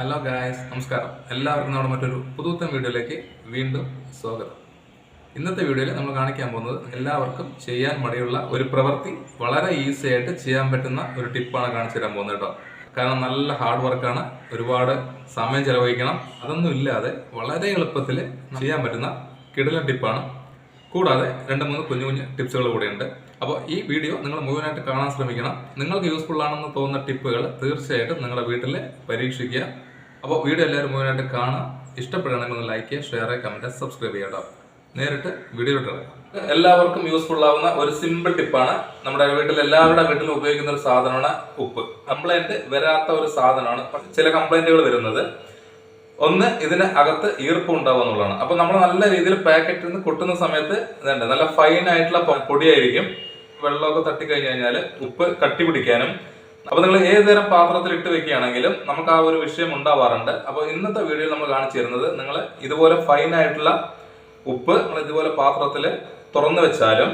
Hello guys നമസ്കാരം. എല്ലാവർക്കും നമ്മുടെ മറ്റൊരു പുതുത്തൻ വീഡിയോയിലേക്ക് വീണ്ടും സ്വാഗതം. ഇന്നത്തെ വീഡിയോയിൽ നമ്മൾ കാണിക്കാൻ പോകുന്നത് എല്ലാവർക്കും ചെയ്യാൻ മടിയുള്ള ഒരു പ്രവൃത്തി വളരെ ഈസി ആയിട്ട് ചെയ്യാൻ പറ്റുന്ന ഒരു ടിപ്പാണ് കാണിച്ചു തരാൻ പോകുന്നത് കേട്ടോ. കാരണം നല്ല ഹാർഡ് വർക്കാണ് ഒരുപാട് സമയം ചെലവഴിക്കണം. അതൊന്നും ഇല്ലാതെ വളരെ എളുപ്പത്തിൽ ചെയ്യാൻ പറ്റുന്ന കിടിലൻ ടിപ്പാണ് കൂടാതെ രണ്ട് മൂന്ന് കുഞ്ഞു കുഞ്ഞു ടിപ്സുകൾ കൂടെയുണ്ട് അപ്പോൾ ഈ വീഡിയോ നിങ്ങൾ മുഴുവനായിട്ട് കാണാൻ ശ്രമിക്കണം. നിങ്ങൾക്ക് യൂസ്ഫുൾ ആണെന്ന് തോന്നുന്ന ടിപ്പുകൾ തീർച്ചയായിട്ടും നിങ്ങളുടെ വീട്ടിൽ പരീക്ഷിക്കുക. അപ്പോൾ വീഡിയോ എല്ലാവരും മുഴുവനായിട്ട് കാണാം. ഇഷ്ടപ്പെടുകയാണെങ്കിൽ ഒന്ന് ലൈക്ക് ചെയ്യുക ഷെയർ ചെയ്യുക കമന്റ് സബ്സ്ക്രൈബ് ചെയ്യണം നേരിട്ട് വീഡിയോ എല്ലാവർക്കും യൂസ്ഫുൾ ആവുന്ന ഒരു സിമ്പിൾ ടിപ്പാണ് നമ്മുടെ വീട്ടിൽ എല്ലാവരുടെ വീട്ടിലും ഉപയോഗിക്കുന്ന ഒരു സാധനമാണ് ഉപ്പ്. കംപ്ലൈന്റ് വരാത്ത ഒരു സാധനമാണ് ചില കംപ്ലൈന്റുകൾ വരുന്നത്. ഒന്ന് ഇതിന് അകത്ത് ഈർപ്പം ഉണ്ടാവുക എന്നുള്ളതാണ്. അപ്പൊ നമ്മൾ നല്ല രീതിയിൽ പാക്കറ്റിൽ നിന്ന് കൊട്ടുന്ന സമയത്ത് ഇതുണ്ട്. നല്ല ഫൈൻ ആയിട്ടുള്ള പൊടിയായിരിക്കും. വെള്ളമൊക്കെ തട്ടിക്കഴിഞ്ഞ് കഴിഞ്ഞാൽ ഉപ്പ് കട്ടി പിടിക്കാനും അപ്പൊ നിങ്ങൾ ഏത് തരം പാത്രത്തിൽ ഇട്ട് വെക്കുകയാണെങ്കിലും നമുക്ക് ആ ഒരു വിഷയം ഉണ്ടാവാറുണ്ട്. അപ്പോൾ ഇന്നത്തെ വീഡിയോയിൽ നമ്മൾ കാണിച്ചു തരുന്നത് നിങ്ങൾ ഇതുപോലെ ഫൈൻ ആയിട്ടുള്ള ഉപ്പ് നിങ്ങൾ ഇതുപോലെ പാത്രത്തിൽ തുറന്നു വെച്ചാലും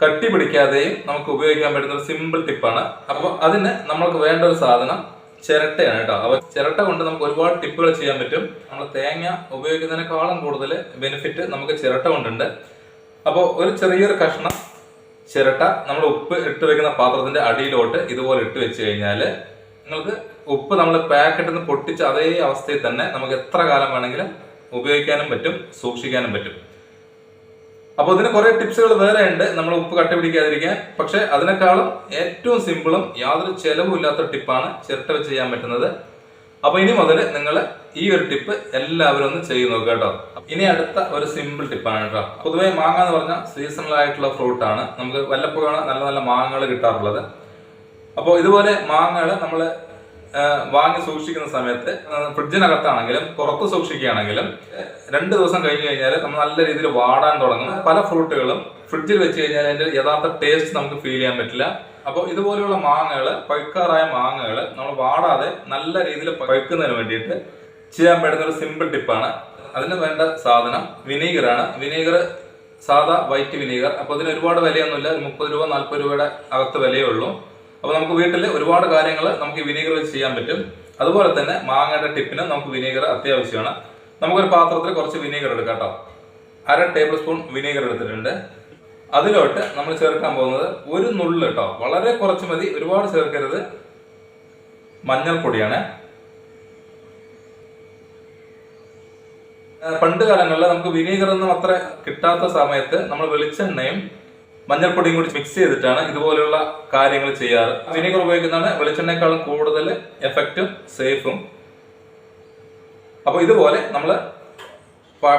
കട്ടി പിടിക്കാതെയും നമുക്ക് ഉപയോഗിക്കാൻ പറ്റുന്ന ഒരു സിമ്പിൾ ടിപ്പാണ് അപ്പോൾ അതിന് നമ്മൾക്ക് വേണ്ട ഒരു സാധനം ചിരട്ടയാണ് കേട്ടോ. അപ്പോൾ ചിരട്ട കൊണ്ട് നമുക്ക് ഒരുപാട് ടിപ്പുകൾ ചെയ്യാൻ പറ്റും. നമ്മൾ തേങ്ങ ഉപയോഗിക്കുന്നതിനേക്കാളും കൂടുതൽ ബെനിഫിറ്റ് നമുക്ക് ചിരട്ട കൊണ്ടുണ്ട്. അപ്പോൾ ഒരു ചെറിയൊരു കഷ്ണം ചിരട്ട നമ്മൾ ഉപ്പ് ഇട്ട് വെക്കുന്ന പാത്രത്തിന്റെ അടിയിലോട്ട് ഇതുപോലെ ഇട്ട് വെച്ച് കഴിഞ്ഞാൽ നിങ്ങൾക്ക് ഉപ്പ് നമ്മൾ പാക്കറ്റിൽ നിന്ന് പൊട്ടിച്ച അതേ അവസ്ഥയിൽ തന്നെ നമുക്ക് എത്ര കാലം വേണമെങ്കിലും ഉപയോഗിക്കാനും പറ്റും സൂക്ഷിക്കാനും പറ്റും. അപ്പോൾ ഇതിന് കുറേ ടിപ്സുകൾ വേറെ ഉണ്ട് നമ്മൾ ഉപ്പ് കട്ട പിടിക്കാതിരിക്കാൻ പക്ഷെ അതിനേക്കാളും ഏറ്റവും സിമ്പിളും യാതൊരു ചെലവും ഇല്ലാത്ത ടിപ്പാണ് ചിരട്ട വെച്ച് ചെയ്യാൻ പറ്റുന്നത്. അപ്പൊ ഇനി മുതൽ നിങ്ങൾ ഈ ഒരു ടിപ്പ് എല്ലാവരും ഒന്ന് ചെയ്ത് നോക്കുക കേട്ടോ. ഇനി അടുത്ത ഒരു സിമ്പിൾ ടിപ്പാണ് കേട്ടോ. പൊതുവെ മാങ്ങ എന്ന് പറഞ്ഞാൽ സീസണൽ ആയിട്ടുള്ള ഫ്രൂട്ട് ആണ്. നമുക്ക് വല്ലപ്പോഴാണ് നല്ല നല്ല മാങ്ങകൾ കിട്ടാറുള്ളത്. അപ്പോൾ ഇതുപോലെ മാങ്ങകൾ നമ്മൾ വാങ്ങി സൂക്ഷിക്കുന്ന സമയത്ത് ഫ്രിഡ്ജിനകത്താണെങ്കിലും പുറത്ത് സൂക്ഷിക്കുകയാണെങ്കിലും രണ്ട് ദിവസം കഴിഞ്ഞു കഴിഞ്ഞാൽ നമ്മൾ നല്ല രീതിയിൽ വാടാൻ തുടങ്ങും പല ഫ്രൂട്ടുകളും ഫ്രിഡ്ജിൽ വെച്ച് കഴിഞ്ഞാൽ അതിന്റെ യഥാർത്ഥ ടേസ്റ്റ് നമുക്ക് ഫീൽ ചെയ്യാൻ പറ്റില്ല. അപ്പോൾ ഇതുപോലെയുള്ള മാങ്ങകൾ പഴുക്കാറായ മാങ്ങകൾ നമ്മൾ വാടാതെ നല്ല രീതിയിൽ പഴുക്കുന്നതിന് വേണ്ടിയിട്ട് ചെയ്യാൻ പറ്റുന്ന ഒരു സിമ്പിൾ ടിപ്പാണ് അതിന് വേണ്ട സാധനം വിനീഗറാണ്. വിനീഗർ സാധാ വൈറ്റ് വിനീഗർ അപ്പോൾ അതിന് ഒരുപാട് വിലയൊന്നുമില്ല. ഒരു മുപ്പത് രൂപ നാൽപ്പത് രൂപയുടെ അകത്ത് വിലയേ ഉള്ളൂ. അപ്പോൾ നമുക്ക് വീട്ടിൽ ഒരുപാട് കാര്യങ്ങൾ നമുക്ക് വിനീഗർ വെച്ച് ചെയ്യാൻ പറ്റും. അതുപോലെ തന്നെ മാങ്ങയുടെ ടിപ്പിനും നമുക്ക് വിനീഗർ അത്യാവശ്യമാണ്. നമുക്കൊരു പാത്രത്തിൽ കുറച്ച് വിനീഗർ എടുക്കാം കേട്ടോ. അര ടേബിൾ സ്പൂൺ വിനീഗർ എടുത്തിട്ടുണ്ട്. അതിലോട്ട് നമ്മൾ ചേർക്കാൻ പോകുന്നത് ഒരു നുള്ള് കേട്ടോ. വളരെ കുറച്ച് മതി ഒരുപാട് ചേർക്കരുത്. മഞ്ഞൾപ്പൊടിയാണ്. പണ്ട് കാലങ്ങളിൽ നമുക്ക് വിനീഗർ ഒന്നും അത്ര കിട്ടാത്ത സമയത്ത് നമ്മൾ വെളിച്ചെണ്ണയും മഞ്ഞൾപ്പൊടിയും കൂടി മിക്സ് ചെയ്തിട്ടാണ് ഇതുപോലെയുള്ള കാര്യങ്ങൾ ചെയ്യാറ്. വിനീഗർ ഉപയോഗിക്കുന്നതാണ്. വെളിച്ചെണ്ണയെക്കാളും കൂടുതൽ എഫക്റ്റും സേഫും അപ്പൊ ഇതുപോലെ നമ്മൾ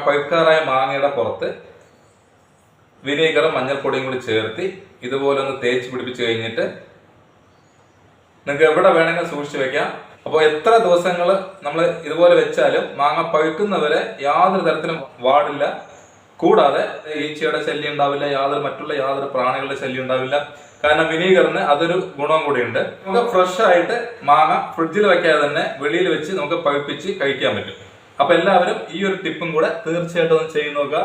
പഴുക്കാറായ മാങ്ങയുടെ പുറത്ത് വിനീഗറും മഞ്ഞൾപ്പൊടിയും കൂടി ചേർത്തി ഇതുപോലെ ഒന്ന് തേച്ച് പിടിപ്പിച്ച് കഴിഞ്ഞിട്ട് നിങ്ങൾക്ക് എവിടെ വേണമെങ്കിലും സൂക്ഷിച്ചു വെക്കാം. അപ്പോൾ എത്ര ദിവസങ്ങൾ നമ്മൾ ഇതുപോലെ വെച്ചാലും മാങ്ങ പഴുക്കുന്നവരെ യാതൊരു തരത്തിലും വാടില്ല. കൂടാതെ ഈച്ചയുടെ ശല്യം ഉണ്ടാവില്ല യാതൊരു മറ്റുള്ള യാതൊരു പ്രാണികളുടെ ശല്യം ഉണ്ടാവില്ല. കാരണം വിനീഗറിന് അതൊരു ഗുണം കൂടിയുണ്ട്. നമുക്ക് ഫ്രഷ് ആയിട്ട് മാങ്ങ ഫ്രിഡ്ജിൽ വെക്കാതെ തന്നെ വെളിയിൽ വെച്ച് നമുക്ക് പഴുപ്പിച്ച് കഴിക്കാൻ പറ്റും. അപ്പൊ എല്ലാവരും ഈ ഒരു ടിപ്പും കൂടെ തീർച്ചയായിട്ടും ഒന്ന് ചെയ്ത് നോക്കുക.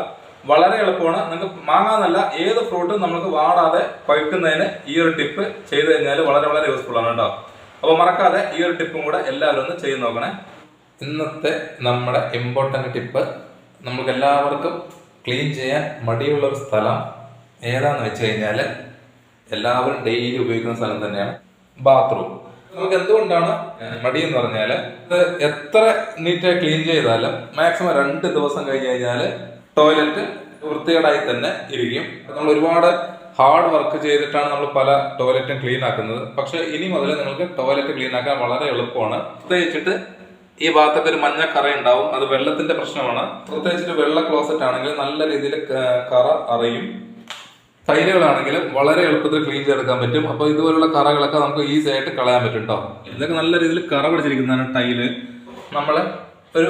വളരെ എളുപ്പമാണ്. നിങ്ങൾക്ക് മാങ്ങ എന്നല്ല ഏത് ഫ്രൂട്ടും നമുക്ക് വാടാതെ പഴുക്കുന്നതിന് ഈ ഒരു ടിപ്പ് ചെയ്തു കഴിഞ്ഞാൽ വളരെ വളരെ യൂസ്ഫുൾ ആണ് കേട്ടോ. അപ്പോൾ മറക്കാതെ ഈ ഒരു ടിപ്പും കൂടെ എല്ലാവരും ഒന്ന് ചെയ്ത് നോക്കണേ. ഇന്നത്തെ നമ്മുടെ ഇമ്പോർട്ടന്റ് ടിപ്പ് നമുക്ക് എല്ലാവർക്കും ക്ലീൻ ചെയ്യാൻ മടിയുള്ള ഒരു സ്ഥലം ഏതാന്ന് വെച്ച് കഴിഞ്ഞാൽ എല്ലാവരും ഡെയിലി ഉപയോഗിക്കുന്ന സ്ഥലം തന്നെയാണ് ബാത്റൂം നമുക്ക് എന്തുകൊണ്ടാണ് മടി എന്ന് പറഞ്ഞാൽ ഇത് എത്ര നീറ്റായി ക്ലീൻ ചെയ്താലും മാക്സിമം രണ്ട് ദിവസം കഴിഞ്ഞ് കഴിഞ്ഞാൽ ടോയ്ലറ്റ് വൃത്തികേടായി തന്നെ ഇരിക്കും. നമ്മൾ ഒരുപാട് ഹാർഡ് വർക്ക് ചെയ്തിട്ടാണ് നമ്മൾ പല ടോയ്ലറ്റും ക്ലീൻ ആക്കുന്നത്. പക്ഷേ ഇനി മുതൽ നിങ്ങൾക്ക് ടോയ്ലറ്റ് ക്ലീൻ ആക്കാൻ വളരെ എളുപ്പമാണ്. പ്രത്യേകിച്ചിട്ട് ഈ ഭാഗത്തൊക്കെ ഒരു മഞ്ഞ കറ ഉണ്ടാവും. അത് വെള്ളത്തിന്റെ പ്രശ്നമാണ്. പ്രത്യേകിച്ചിട്ട് വെള്ള ക്ലോസറ്റ് ആണെങ്കിൽ നല്ല രീതിയിൽ കറ അറിയും. തൈലുകളാണെങ്കിലും വളരെ എളുപ്പത്തിൽ ക്ലീൻ ചെയ്തെടുക്കാൻ പറ്റും. അപ്പോൾ ഇതുപോലുള്ള കറകളൊക്കെ നമുക്ക് ഈസി ആയിട്ട് കളയാൻ പറ്റും കേട്ടോ ഇതൊക്കെ നല്ല രീതിയിൽ കറ പിടിച്ചിരിക്കുന്നതാണ് ടൈൽ. നമ്മൾ ഒരു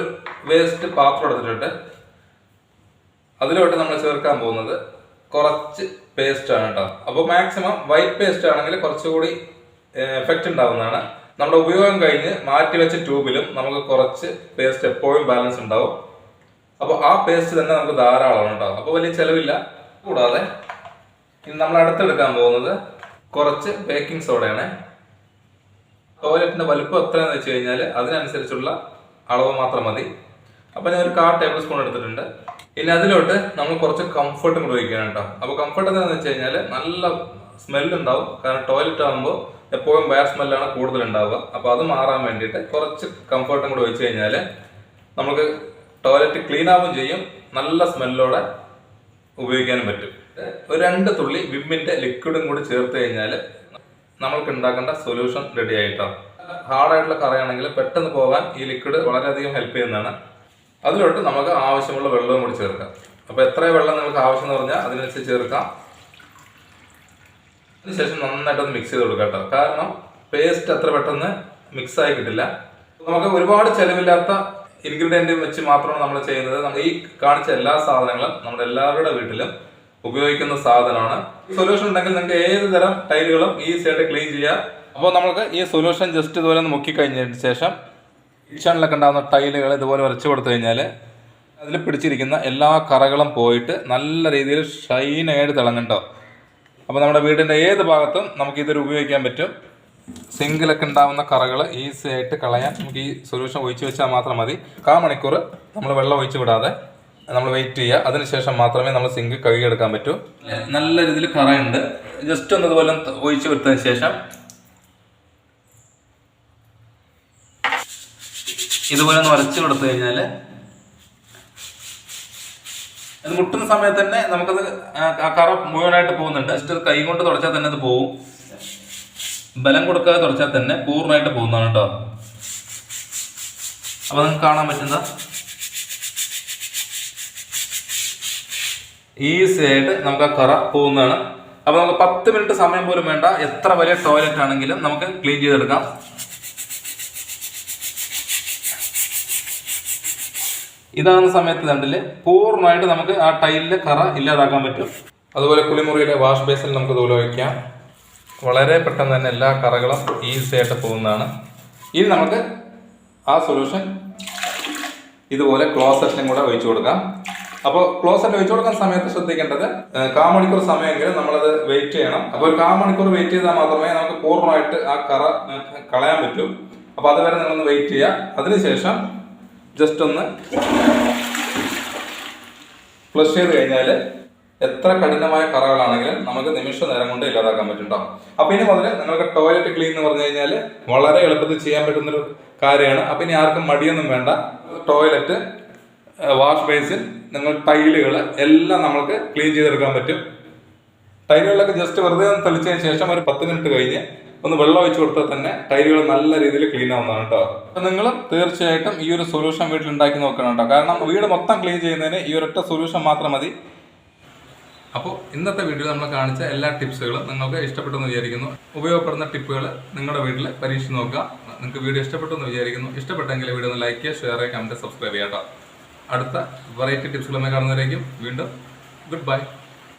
വേസ്റ്റ് പാത്രം എടുത്തിട്ടുണ്ട്. അതിലോട്ട് നമ്മൾ ചേർക്കാൻ പോകുന്നത് കുറച്ച് പേസ്റ്റ് ആണ് കേട്ടോ അപ്പോൾ മാക്സിമം വൈറ്റ് പേസ്റ്റ് ആണെങ്കിൽ കുറച്ചുകൂടി എഫക്റ്റ് ഉണ്ടാവുന്നതാണ്. നമ്മുടെ ഉപയോഗം കഴിഞ്ഞ് മാറ്റിവെച്ച ട്യൂബിലും നമുക്ക് കുറച്ച് പേസ്റ്റ് എപ്പോഴും ബാലൻസ് ഉണ്ടാവും. അപ്പോൾ ആ പേസ്റ്റ് തന്നെ നമുക്ക് ധാരാളമാണ് ഉണ്ടാവും അപ്പോൾ വലിയ ചിലവില്ല. കൂടാതെ ഇനി നമ്മൾ അടുത്തെടുക്കാൻ പോകുന്നത് കുറച്ച് ബേക്കിംഗ് സോഡയാണ് ടോയ്ലറ്റിന്റെ വലുപ്പം എത്രയാണെന്ന് വെച്ച് കഴിഞ്ഞാൽ അതിനനുസരിച്ചുള്ള അളവ് മാത്രം മതി. അപ്പോൾ ഞാൻ ഒരു കാ ടേബിൾ സ്പൂൺ എടുത്തിട്ടുണ്ട്. ഇനി അതിലോട്ട് നമ്മൾ കുറച്ച് കംഫർട്ടും കൂടി ഒഴിക്കണം അപ്പോൾ കംഫർട്ട് എന്താണെന്ന് വെച്ച് കഴിഞ്ഞാൽ നല്ല സ്മെല്ലുണ്ടാവും കാരണം ടോയ്ലറ്റ് ആകുമ്പോൾ എപ്പോഴും വയർ സ്മെല്ലാണ് കൂടുതൽ ഉണ്ടാവുക അപ്പോൾ അത് മാറാൻ വേണ്ടിയിട്ട് കുറച്ച് കംഫർട്ടും കൂടി വെച്ച് കഴിഞ്ഞാൽ നമുക്ക് ടോയ്ലറ്റ് ക്ലീൻ ആവും ചെയ്യും. നല്ല സ്മെല്ലോടെ ഉപയോഗിക്കാനും പറ്റും. ഒരു രണ്ട് തുള്ളി വിമ്മിന്റെ ലിക്വിഡും കൂടി ചേർത്ത് കഴിഞ്ഞാൽ നമ്മൾക്ക് ഉണ്ടാക്കേണ്ട സൊല്യൂഷൻ റെഡി ആയിട്ടാണ് ഹാർഡായിട്ടുള്ള കറയാണെങ്കിൽ പെട്ടെന്ന് പോകാൻ ഈ ലിക്വിഡ് വളരെയധികം ഹെൽപ്പ് ചെയ്യുന്നതാണ്. അതിലോട്ട് നമുക്ക് ആവശ്യമുള്ള വെള്ളവും കൂടി ചേർക്കാം. അപ്പോൾ എത്ര വെള്ളം നിങ്ങൾക്ക് ആവശ്യം എന്ന് പറഞ്ഞാൽ അതിനനുസരിച്ച് ചേർക്കാം. അതിനുശേഷം നന്നായിട്ടൊന്ന് മിക്സ് ചെയ്ത് കൊടുക്കാം കേട്ടോ. കാരണം പേസ്റ്റ് അത്ര പെട്ടെന്ന് മിക്സ് ആയി കിട്ടില്ല. നമുക്ക് ഒരുപാട് ചെലവില്ലാത്ത ഇൻഗ്രീഡിയന്റ് വെച്ച് മാത്രമാണ് നമ്മൾ ചെയ്യുന്നത്. നമ്മൾ ഈ കാണിച്ച എല്ലാ സാധനങ്ങളും നമ്മുടെ എല്ലാവരുടെ വീട്ടിലും ഉപയോഗിക്കുന്ന സാധനമാണ്. സൊല്യൂഷൻ ഉണ്ടെങ്കിൽ നിങ്ങൾക്ക് ഏത് തരം ടൈലുകളും ഈസി ആയിട്ട് ക്ലീൻ ചെയ്യാം. അപ്പോൾ നമുക്ക് ഈ സൊല്യൂഷൻ ജസ്റ്റ് ഇതുപോലെ ഒന്ന് മുക്കി കഴിഞ്ഞതിന് ശേഷം കിച്ചണിലൊക്കെ ഉണ്ടാകുന്ന ടൈലുകൾ ഇതുപോലെ വരച്ച് കൊടുത്തു കഴിഞ്ഞാൽ അതിൽ പിടിച്ചിരിക്കുന്ന എല്ലാ കറകളും പോയിട്ട് നല്ല രീതിയിൽ ഷൈനായിട്ട് തിളങ്ങുണ്ടോ അപ്പോൾ നമ്മുടെ വീടിന്റെ ഏത് ഭാഗത്തും നമുക്ക് ഇതൊരു ഉപയോഗിക്കാൻ പറ്റും. സിങ്കിലൊക്കെ ഉണ്ടാവുന്ന കറകൾ ഈസി ആയിട്ട് കളയാൻ നമുക്ക് ഈ സൊല്യൂഷൻ ഒഴിച്ച് വെച്ചാൽ മാത്രം മതി. കാ മണിക്കൂർ നമ്മൾ വെള്ളം ഒഴിച്ചു വിടാതെ നമ്മൾ വെയിറ്റ് ചെയ്യുക. അതിനുശേഷം മാത്രമേ നമ്മൾ സിങ്ക് കഴുകിയെടുക്കാൻ പറ്റൂ. നല്ല രീതിയിൽ കറയുണ്ട്. ജസ്റ്റ് ഒന്ന് ഇതുപോലെ ഒഴിച്ചു വിട്ടതിന് ശേഷം ഇതുപോലെ ഒന്ന് വരച്ചു കൊടുത്തു കഴിഞ്ഞാൽ അത് മുട്ടുന്ന സമയത്ത് തന്നെ നമുക്കത് ആ- കറ മുഴുവനായിട്ട് പോകുന്നുണ്ട്. ജസ്റ്റ് കൈ കൊണ്ട് തുടച്ചാൽ തന്നെ അത് പോകും ബലം കൊടുക്കാതെ തുടച്ചാൽ തന്നെ പൂർണമായിട്ട് പോകുന്നതാണ് കേട്ടോ. അപ്പൊ നിങ്ങൾക്ക് കാണാൻ പറ്റുന്ന ഈസി ആയിട്ട് നമുക്ക് ആ കറ പോകുന്നതാണ്. അപ്പൊ നമുക്ക് പത്ത് മിനിറ്റ് സമയം പോലും വേണ്ട. എത്ര വലിയ ടോയ്ലറ്റ് ആണെങ്കിലും നമുക്ക് ക്ലീൻ ചെയ്തെടുക്കാം. ഇതാകുന്ന സമയത്ത് കണ്ടില്ലേ? പൂർണമായിട്ട് നമുക്ക് ആ ടൈലിലെ കറ ഇല്ലാതാക്കാൻ പറ്റും. അതുപോലെ കുളിമുറിയിലെ വാഷ് ബേസിൽ നമുക്ക് ഇതുപോലെ വയ്ക്കാം. വളരെ പെട്ടെന്ന് തന്നെ എല്ലാ കറകളും ഈസി ആയിട്ട് പോകുന്നതാണ്. ഇനി നമുക്ക് ആ സൊല്യൂഷൻ ഇതുപോലെ ക്ലോസറ്റിനും കൂടെ ഒഴിച്ചു കൊടുക്കാം. അപ്പോൾ ക്ലോസറ്റ് ഒഴിച്ചു കൊടുക്കുന്ന സമയത്ത് ശ്രദ്ധിക്കേണ്ടത് കാ മണിക്കൂർ സമയമെങ്കിലും നമ്മളത് വെയിറ്റ് ചെയ്യണം. അപ്പോൾ ഒരു കാ മണിക്കൂർ വെയിറ്റ് ചെയ്താൽ മാത്രമേ നമുക്ക് പൂർണമായിട്ട് ആ കറ കളയാൻ പറ്റൂ. അപ്പോൾ അതുവരെ നിങ്ങളൊന്ന് വെയിറ്റ് ചെയ്യുക. അതിനുശേഷം ജസ്റ്റ് ഒന്ന് ഫ്ലഷ് ചെയ്ത് കഴിഞ്ഞാൽ എത്ര കഠിനമായ കറകളാണെങ്കിലും നമുക്ക് നിമിഷ നേരം കൊണ്ട് ഇല്ലാതാക്കാൻ പറ്റും അപ്പൊ ഇനി മുതൽ നിങ്ങൾക്ക് ടോയ്ലറ്റ് ക്ലീൻ എന്ന് പറഞ്ഞു കഴിഞ്ഞാൽ വളരെ എളുപ്പത്തിൽ ചെയ്യാൻ പറ്റുന്നൊരു കാര്യമാണ്. അപ്പൊ ഇനി ആർക്കും മടിയൊന്നും വേണ്ട. ടോയ്ലറ്റ് വാഷ് ബേസിൻ നിങ്ങൾ ടൈലുകൾ എല്ലാം നമ്മൾക്ക് ക്ലീൻ ചെയ്തെടുക്കാൻ പറ്റും. ടൈലുകളൊക്കെ ജസ്റ്റ് വെറുതെ ഒന്ന് തെളിച്ചതിന് ശേഷം ഒരു പത്ത് മിനിറ്റ് കഴിഞ്ഞ് ഒന്ന് വെള്ളം ഒഴിച്ചു കൊടുത്താൽ തന്നെ ടൈലുകൾ നല്ല രീതിയിൽ ക്ലീൻ ആവുന്നതാണ് കേട്ടോ അപ്പം നിങ്ങൾ തീർച്ചയായിട്ടും ഈ ഒരു സൊല്യൂഷൻ വീട്ടിൽ ഉണ്ടാക്കി നോക്കണം കേട്ടോ കാരണം വീട് മൊത്തം ക്ലീൻ ചെയ്യുന്നതിന് ഈ ഒരൊറ്റ സൊല്യൂഷൻ മാത്രം മതി. അപ്പോൾ ഇന്നത്തെ വീഡിയോ നമ്മൾ കാണിച്ച എല്ലാ ടിപ്സുകളും നിങ്ങൾക്ക് ഇഷ്ടപ്പെട്ടെന്ന് വിചാരിക്കുന്നു. ഉപയോഗപ്പെടുന്ന ടിപ്പുകൾ നിങ്ങളുടെ വീട്ടിൽ പരീക്ഷിച്ച് നോക്കുക. നിങ്ങൾക്ക് വീഡിയോ ഇഷ്ടപ്പെട്ടെന്ന് വിചാരിക്കുന്നു. ഇഷ്ടപ്പെട്ടെങ്കിൽ വീഡിയോ ഒന്ന് ലൈക്ക് ചെയ്യുക ഷെയർ ചെയ്യുക കമന്റ് സബ്സ്ക്രൈബ് ചെയ്യാം അടുത്ത വെറൈറ്റി ടിപ്സുകളുമായി കാണുന്നവരേക്കും വീണ്ടും ഗുഡ് ബൈ